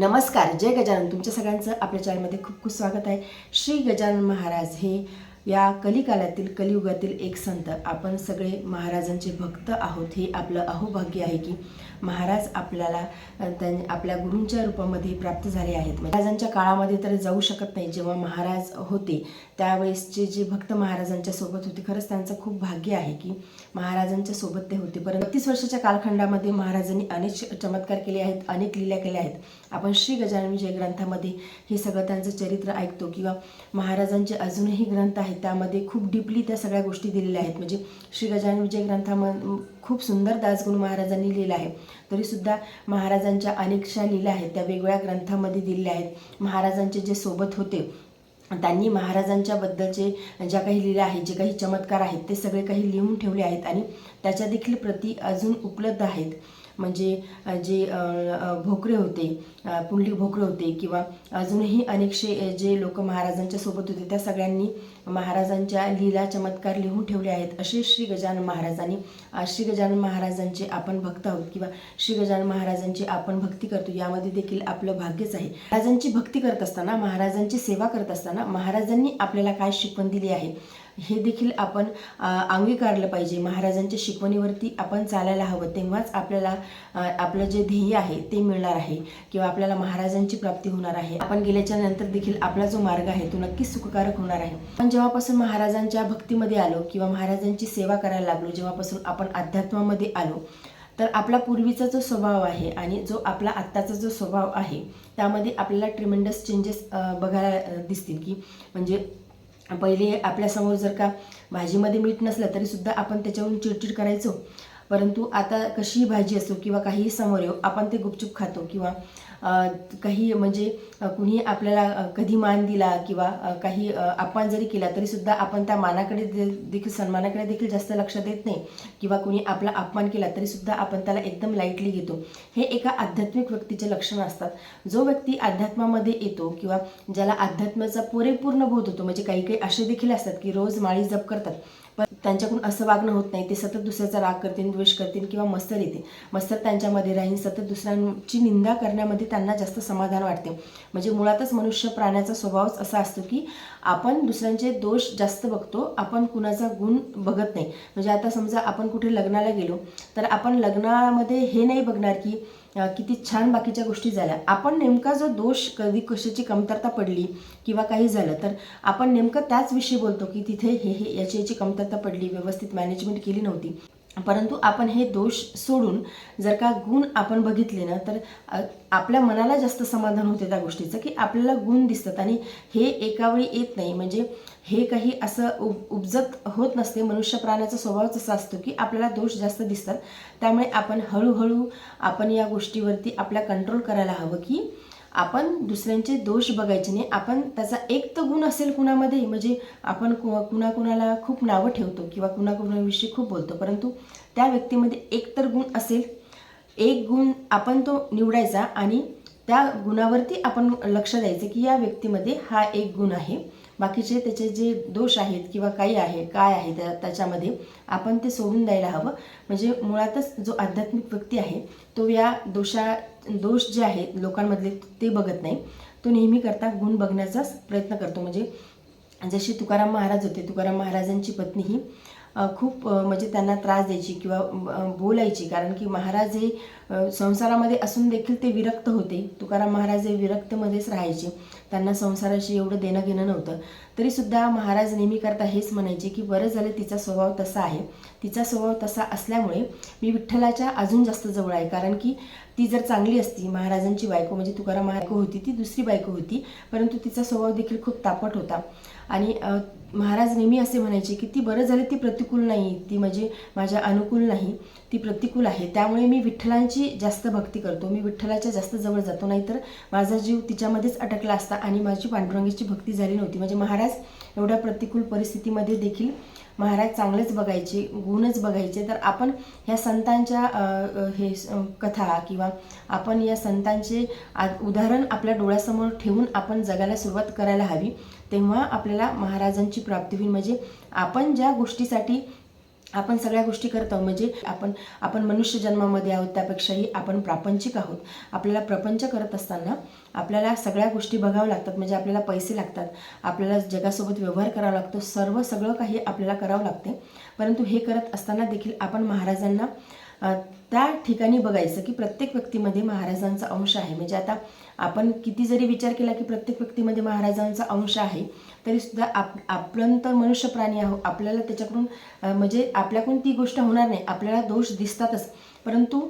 नमस्कार जय गजानन. तुमच्या सगळ्यांचं आपल्या चॅनलमध्ये खूप खूप स्वागत आहे. श्री गजानन महाराज हे या कलिकालातील कलियुगातील एक संत. आपण सगळे महाराजांचे भक्त आहोत हे आपलं अहोभाग्य आहे की महाराज आपल्याला त्यां आपल्या गुरूंच्या रूपामध्ये प्राप्त झाले आहेत. म्हणजे महाराजांच्या काळामध्ये तर जाऊ शकत नाही. जेव्हा महाराज होते त्यावेळेसचे जे भक्त महाराजांच्या सोबत होते खरंच त्यांचं खूप भाग्य आहे की महाराजांच्या सोबत ते होते. परंतु बत्तीस वर्षाच्या कालखंडामध्ये महाराजांनी अनेक चमत्कार केले आहेत अनेक लीला केल्या आहेत. आपण श्री गजानन विजय ग्रंथामध्ये हे सगळं त्यांचं चरित्र ऐकतो किंवा महाराजांचे अजूनही ग्रंथ आहेत त्यामध्ये खूप डीपली त्या सगळ्या गोष्टी दिलेल्या आहेत. म्हणजे श्री गजानन विजय ग्रंथाम खूप सुंदर दासगुण महाराजांनी लिहिलं आहे. तरीसुद्धा महाराजांच्या अनेकशा लीला आहेत त्या वेगवेगळ्या ग्रंथामध्ये दिलेल्या आहेत. महाराजांचे जे सोबत होते त्यांनी महाराजांच्याबद्दलचे ज्या काही लिहिल्या आहेत जे काही चमत्कार आहेत ते सगळे काही लिहून ठेवले आहेत आणि त्याच्या देखील प्रती अजून उपलब्ध आहेत. म्हणजे जे भोकरे होते पुंडलिक भोकरे होते किंवा अजूनही अनेकशे जे लोक महाराजांच्या सोबत होते त्या सगळ्यांनी महाराजांच्या लीला चमत्कार लिहून ठेवले आहेत. असे श्री गजानन महाराजांनी श्री गजानन महाराजांचे आपण भक्त आहोत किंवा श्री गजानन महाराजांची आपण भक्ती करतो यामध्ये देखील आपलं भाग्यच आहे. महाराजांची भक्ती करत असताना महाराजांची सेवा करत असताना महाराजांनी आपल्याला काय शिकवण दिली आहे? हे देखील आपण अंगीकारलं पाहिजे. महाराजांच्या शिकवणीवरती आपण चालायला हवं. तेव्हाच आपल्याला आपलं जे ध्येय आहे ते मिळणार आहे किंवा आपल्याला महाराजांची प्राप्ती होणार आहे. आपण गेल्याच्यानंतर देखील आपला जो मार्ग आहे तो नक्कीच सुखकारक होणार आहे. पण जेव्हापासून महाराजांच्या भक्तीमध्ये आलो किंवा महाराजांची सेवा करायला लागलो जेव्हापासून आपण अध्यात्मामध्ये आलो तर आपला पूर्वीचा जो स्वभाव आहे आणि जो आपला आत्ताचा जो स्वभाव आहे त्यामध्ये आपल्याला ट्रिमेंडस चेंजेस बघायला दिसतील की म्हणजे पहिले आपल्यासमोर जर का भाजीमध्ये मीठ नसलं तरीसुद्धा आपण त्याच्यावरून चिडचिड करायचो. परंतु आता कशी भाजी असो किंवा काहीही समोर येऊ आपण ते गुपचूप खातो किंवा काही म्हणजे कुणी आपल्याला कधी मान दिला किंवा काही अपमान जरी केला तरी सुद्धा आपण त्या मानाकडे दे- देखील सन्मानाकडे देखील जास्त लक्ष देत नाही. किंवा कुणी आपला अपमान केला तरी सुद्धा आपण त्याला एकदम लाईटली घेतो. हे एका आध्यात्मिक व्यक्तीचे लक्षणं असतात. जो व्यक्ती अध्यात्मामध्ये येतो किंवा ज्याला अध्यात्माचा पुरेपूर्ण बोध होतो म्हणजे काही काही असे देखील असतात की रोज माळी जप करतात. पण त्यांच्याकडून असं वागणं होत नाही ते सतत दुसऱ्याचा राग करतील द्वेष करतील किंवा मत्सर येतील. मत्सर त्यांच्यामध्ये राहील सतत दुसऱ्यांची निंदा करण्यामध्ये त्यांना जास्त समाधान वाटते. म्हणजे मुळातच मनुष्य प्राण्याचा स्वभावच असा असतो की आपण दुसऱ्यांचे दोष जास्त बघतो आपण कुणाचा गुण बघत नाही. म्हणजे आता समजा आपण कुठे लग्नाला गेलो तर आपण लग्नामध्ये हे नाही बघणार की किती छान बाकीच्या गोष्टी झाल्या. आपण नेमका जो दोष कधी कशाची कमतरता पडली किंवा काही झालं तर आपण नेमकं त्याच विषयी बोलतो की तिथे हे हे याची याची कमतरता पडली व्यवस्थित मॅनेजमेंट केली नव्हती. परंतु आपण हे दोष सोडून जर का गुण आपण बघितले ना तर आपल्या मनाला जास्त समाधान होते त्या गोष्टीचं की आपल्याला गुण दिसतात. आणि हे एकावेळी येत नाही. म्हणजे हे काही असं उब उपजत होत नसते. मनुष्य प्राण्याचा स्वभावच असा असतो की आपल्याला दोष जास्त दिसतात. त्यामुळे आपण हळूहळू आपण या गोष्टीवरती आपला कंट्रोल करायला हवं की आपण दुसऱ्यांचे दोष बघायचे नाही. आपण त्याचा एक तर गुण असेल कुणामध्ये म्हणजे आपण कु कुणाकुणाला खूप नावं ठेवतो किंवा कुणाकुणाविषयी खूप बोलतो. परंतु त्या व्यक्तीमध्ये एक तर गुण असेल. एक गुण आपण तो निवडायचा आणि त्या गुणावरती आपण लक्ष द्यायचं की या व्यक्तीमध्ये हा एक गुण आहे. बाकीचे त्याचे जे दोष आहेत किंवा काही आहे काय आहे त्या त्याच्यामध्ये आपण ते सोडून द्यायला हवं. म्हणजे मुळातच जो आध्यात्मिक व्यक्ती आहे तो या दोषा दोष जे आहेत लोकांमधले ते बघत नाही. तो नेहमी करता गुण बघण्याचाच प्रयत्न करतो. म्हणजे जशी तुकाराम महाराज होते तुकाराम महाराजांची पत्नी ही खूप म्हणजे त्यांना त्रास द्यायची किंवा बोलायची. कारण की महाराज हे संसारामध्ये असून देखील ते विरक्त होते. तुकाराम महाराज हे विरक्तमध्येच राहायचे. त्यांना संसाराशी एवढं देणं घेणं नव्हतं. तरीसुद्धा महाराज नेहमी करता हेच म्हणायचे की बरं झालं तिचा स्वभाव तसा आहे. तिचा स्वभाव तसा असल्यामुळे मी विठ्ठलाच्या अजून जास्त जवळ आहे. कारण की ती जर चांगली असती महाराजांची बायको म्हणजे तुकाराम बायको होती ती दुसरी बायको होती परंतु तिचा स्वभाव देखील खूप तापट होता. आणि महाराज नेहमी असे म्हणायचे की ती बरं झाली ती प्रतिकूल नाही. ती म्हणजे माझ्या अनुकूल नाही. ती प्रतिकूल आहे. त्यामुळे मी विठ्ठलांची जास्त भक्ती करतो. मी विठ्ठलाच्या जास्त जवळ जातो. नाहीतर माझा जीव तिच्यामध्येच अटकला असता आणि माझी पांडुरंगाची भक्ती झाली नव्हती. म्हणजे महाराज एवढ्या प्रतिकूल परिस्थितीमध्ये देखील महाराज चांगलेच बघायचे गुणच बघायचे. तर आपण ह्या संतांच्या हे कथा किंवा आपण या संतांचे उदाहरण आपल्या डोळ्यासमोर ठेवून आपण जगायला सुरुवात करायला हवी तेव्हा आपल्याला महाराजांची प्राप्ती होईल. म्हणजे आपण ज्या गोष्टीसाठी आपण सगळ्या गोष्टी करत आहोत. म्हणजे आपण आपण मनुष्य जन्मामध्ये आहोत त्यापेक्षाही आपण प्रापंचिक आहोत. आपल्याला प्रपंच करत असताना आपल्याला सगळ्या गोष्टी बघाव्या लागतात. म्हणजे आपल्याला पैसे लागतात. आपल्याला जगासोबत व्यवहार करावा लागतो. सर्व सगळं काही आपल्याला करावं लागते. परंतु हे करत असताना देखील आपण महाराजांना त्या ठिकाणी बघायचं की प्रत्येक व्यक्तीमध्ये महाराजांचा अंश आहे. म्हणजे आता आपण किती जरी विचार केला की प्रत्येक व्यक्तीमध्ये महाराजांचा अंश आहे तरी सुद्धा आप आपण तर मनुष्य प्राणी आहो आपल्याला त्याच्याकडून म्हणजे आपल्याकडून ती गोष्ट होणार नाही. आपल्याला दोष दिसतातच. परंतु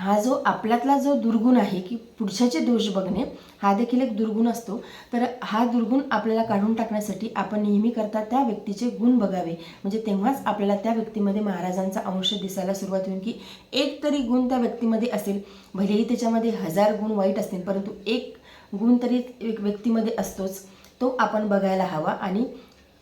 हा जो आपल्यातला जो दुर्गुण आहे की पुढच्याचे दोष बघणे हा देखील एक दुर्गुण असतो. तर हा दुर्गुण आपल्याला काढून टाकण्यासाठी आपण नेहमी करता त्या व्यक्तीचे गुण बघावे. म्हणजे तेव्हाच आपल्याला त्या व्यक्तीमध्ये महाराजांचा अंश दिसायला सुरुवात होईल की एक तरी गुण त्या व्यक्तीमध्ये असेल. भलेही त्याच्यामध्ये हजार गुण वाईट असतील परंतु एक गुण तरी एक व्यक्तीमध्ये असतोच. तो आपण बघायला हवा आणि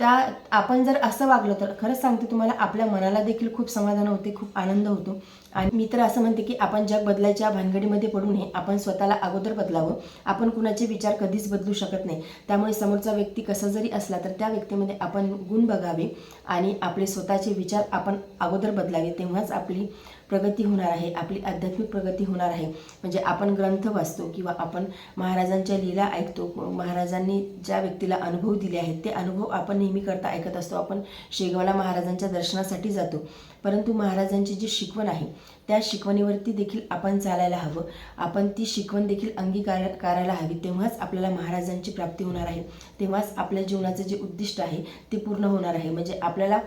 त्या आपण जर असं वागलो तर खरंच सांगते तुम्हाला आपल्या मनाला देखील खूप समाधान होते खूप आनंद होतो. आणि मी तर असं म्हणते की आपण जग बदलायच्या भानगडीमध्ये पडू नये आपण स्वतःला अगोदर बदलावं. आपण कुणाचे विचार कधीच बदलू शकत नाही. त्यामुळे समोरचा व्यक्ती कसा जरी असला तर त्या व्यक्तीमध्ये आपण गुण बघावे आणि आपले स्वतःचे विचार आपण अगोदर बदलावे तेव्हाच आपली प्रगती होणार आहे आपली आध्यात्मिक प्रगती होणार आहे. म्हणजे आपण ग्रंथ वाचतो किंवा आपण महाराजांच्या लीला ऐकतो महाराजांनी ज्या व्यक्तीला अनुभव दिले आहेत ते अनुभव आपण नेहमी करता ऐकत असतो. आपण शेगावला महाराजांच्या दर्शनासाठी जातो. परंतु महाराजांची जी शिकवण आहे त्या शिकवणीवरती देखील आपण चालायला हवं. आपण ती शिकवण देखील अंगीकार करायला हवी. तेव्हाच आपल्याला महाराजांची प्राप्ती होणार आहे. तेव्हाच आपल्या जीवनाचं जे उद्दिष्ट आहे ते पूर्ण होणार आहे. म्हणजे आपल्याला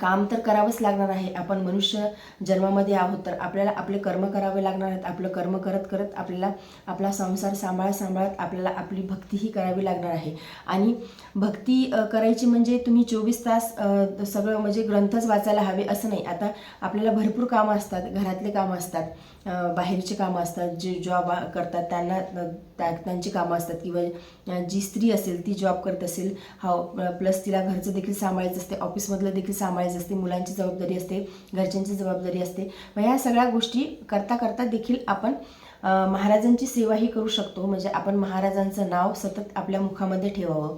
काम तर करावंच लागणार आहे. आपण मनुष्य जन्मामध्ये आहोत तर आपल्याला आपले कर्म करावे लागणार आहेत. आपलं कर्म करत करत आपल्याला आपला संसार सांभाळत सांभाळत आपल्याला आपली भक्तीही करावी लागणार आहे. आणि भक्ती करायची म्हणजे तुम्ही चोवीस तास सगळं म्हणजे ग्रंथच वाचायला हवे असं नाही. आता आपल्याला भरपूर कामं असतात. घरातले कामं असतात. बाहेरचे कामं असतात. जे जॉब करतात त्यांना त्या त्यांची कामं असतात. किंवा जी स्त्री असेल ती जॉब करत असेल हा प्लस तिला घरचं देखील सांभाळायचं असते. ऑफिसमधलं देखील सांभाळ सांभाळायचं असते मुलांची जबाबदारी असते घरच्यांची जबाबदारी असते. मग ह्या सगळ्या गोष्टी करता करता देखील आपण महाराजांची सेवाही करू शकतो. म्हणजे आपण महाराजांचं नाव सतत आपल्या मुखामध्ये ठेवावं.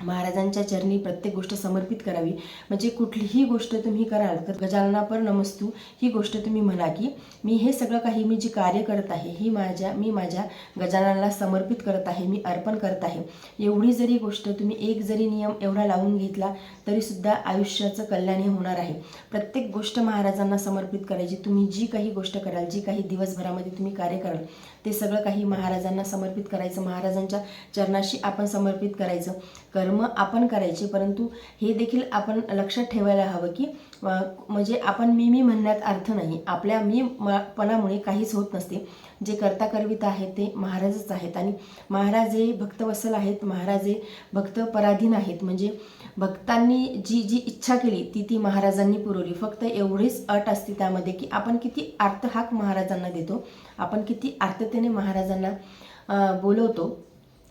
महाराजांच्या चरणी प्रत्येक गोष्ट समर्पित करावी. म्हणजे कुठलीही गोष्ट तुम्ही कराल तर गजाननापर नमस्तू ही गोष्ट तुम्ही म्हणा की मी हे सगळं काही मी जी कार्य करत आहे ही माझ्या मी माझ्या गजाननाला समर्पित करत आहे मी अर्पण करत आहे. एवढी जरी गोष्ट तुम्ही एक जरी नियम एवढा लावून घेतला तरीसुद्धा आयुष्याचं कल्याण हे होणार आहे. प्रत्येक गोष्ट महाराजांना समर्पित करायची. तुम्ही जी काही गोष्ट कराल जी काही दिवसभरामध्ये तुम्ही कार्य कराल ते सगळं काही महाराजांना समर्पित करायचं महाराजांच्या चरणाशी आपण समर्पित करायचं. कर्म आपण करायचे परंतु हे देखील आपण लक्षात ठेवायला हवं की म्हणजे आपण मी मी म्हणण्यात अर्थ नाही. आपल्या मी म- पणामुळे काहीच होत नसते. जे करता करवित आहेत ते महाराजच आहेत. आणि महाराज हे भक्तवसल आहेत महाराज हे भक्त पराधीन आहेत. म्हणजे भक्तांनी जी जी इच्छा केली ती ती महाराजांनी पुरवली. फक्त एवढीच अट असते त्यामध्ये की आपण किती आर्तहाक महाराजांना देतो आपण किती आर्ततेने महाराजांना बोलवतो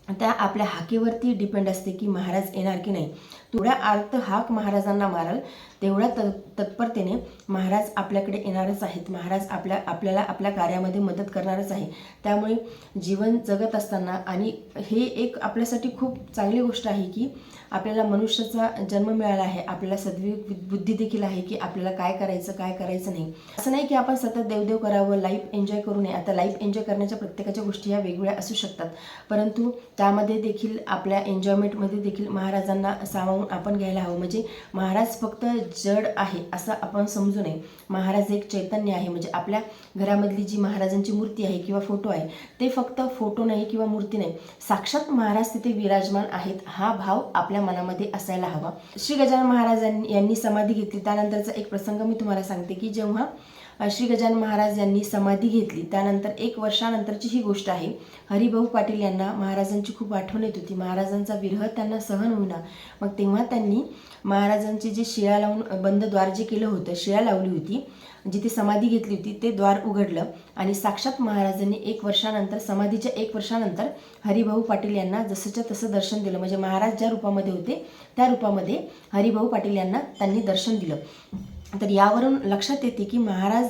त्या आपल्या हाकेवरती डिपेंड असते की महाराज येणार की नाही. तेवढ्या अर्थ हाक महाराजांना माराल तेवढ्या त तत्परतेने महाराज आपल्याकडे येणारच आहेत. महाराज आपल्या आपल्याला आपल्या कार्यामध्ये मदत करणारच आहे. त्यामुळे जीवन जगत असताना आणि हे एक आपल्यासाठी खूप चांगली गोष्ट आहे की आपल्याला मनुष्याचा जन्म मिळाला आहे. आपल्याला सद्विवेक बुद्धी देखील आहे की आपल्याला काय करायचं काय करायचं नाही. असं नाही की आपण सतत देवदेव करावं लाईफ एन्जॉय करू नये. आता लाईफ एन्जॉय करण्याच्या प्रत्येकाच्या गोष्टी ह्या वेगवेगळ्या असू शकतात. परंतु त्यामध्ये देखील आपल्या एन्जॉयमेंटमध्ये देखील महाराजांना सामावून आपण घ्यायला हवं. म्हणजे महाराज फक्त जड आहे असं आपण समजू नये. महाराज एक चैतन्य आहे. म्हणजे आपल्या घरामधली जी महाराजांची मूर्ती आहे किंवा फोटो आहे ते फक्त फोटो नाही किंवा मूर्ती नाही. साक्षात महाराज तिथे विराजमान आहेत हा भाव आपल्या मनामध्ये असायला हवा. श्री गजानन महाराजांनी यांनी समाधी घेतली. त्यानंतरचा एक प्रसंग मी तुम्हाला सांगते की जेव्हा श्री गजानन महाराज यांनी समाधी घेतली त्यानंतर एक वर्षानंतरची ही गोष्ट आहे. हरिभाऊ पाटील यांना महाराजांची खूप आठवण येत होती. महाराजांचा विरह त्यांना सहन होईना. मग ते तेव्हा त्यांनी महाराजांचे जे शिळा लावून बंद द्वार जे केलं होतं शिळा लावली होती जिथे समाधी घेतली होती ते द्वार उघडलं आणि साक्षात महाराजांनी एक वर्षानंतर समाधीच्या एक वर्षानंतर हरिभाऊ पाटील यांना जसंच्या तसं दर्शन दिलं. म्हणजे महाराज ज्या रूपामध्ये होते त्या रूपामध्ये हरिभाऊ पाटील यांना त्यांनी दर्शन दिलं. तर यावरून लक्षात येते की महाराज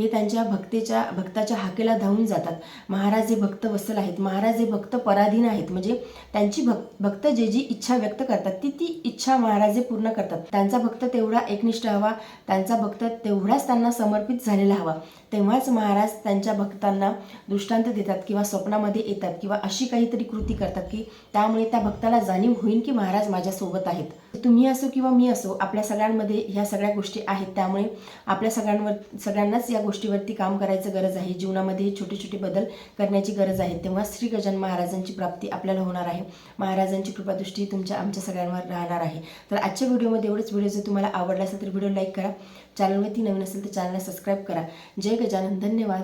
हे त्यांच्या भक्तेच्या भक्ताच्या हाकेला धावून जातात. महाराज हे भक्त वसल आहेत. महाराज हे भक्त पराधीन आहेत. म्हणजे त्यांची भक्त भक्त जे जी इच्छा व्यक्त करतात ती ती इच्छा महाराज हे पूर्ण करतात. त्यांचा भक्त तेवढा एकनिष्ठ हवा त्यांचा भक्त तेवढाच त्यांना समर्पित झालेला हवा. तेव्हाच महाराज त्यांच्या भक्तांना दृष्टांत देतात किंवा स्वप्नामध्ये येतात किंवा अशी काहीतरी कृती करतात की त्यामुळे त्या भक्ताला जाणीव होईल की महाराज माझ्यासोबत आहेत. तुम्ही असो किंवा मी असो आपल्या सगळ्यांमध्ये ह्या सगळ्या गोष्टी आहेत. त्यामुळे आपल्या सगळ्यांवर सगळ्यांनाच या गोष्टीवरती काम करायचं गरज आहे. जीवनामध्ये छोटे छोटे बदल करण्याची गरज आहे. तेव्हा श्री गजान महाराजांची प्राप्ती आपल्याला होणार आहे. महाराजांची कृपादृष्टी तुमच्या आमच्या सगळ्यांवर राहणार आहे. तर आजच्या व्हिडिओमध्ये एवढंच व्हिडिओ जर तुम्हाला आवडला असेल तर व्हिडिओ लाईक करा. चॅनलवरती नवीन असेल तर चॅनलला सबस्क्राईब करा. जय गजानन. धन्यवाद.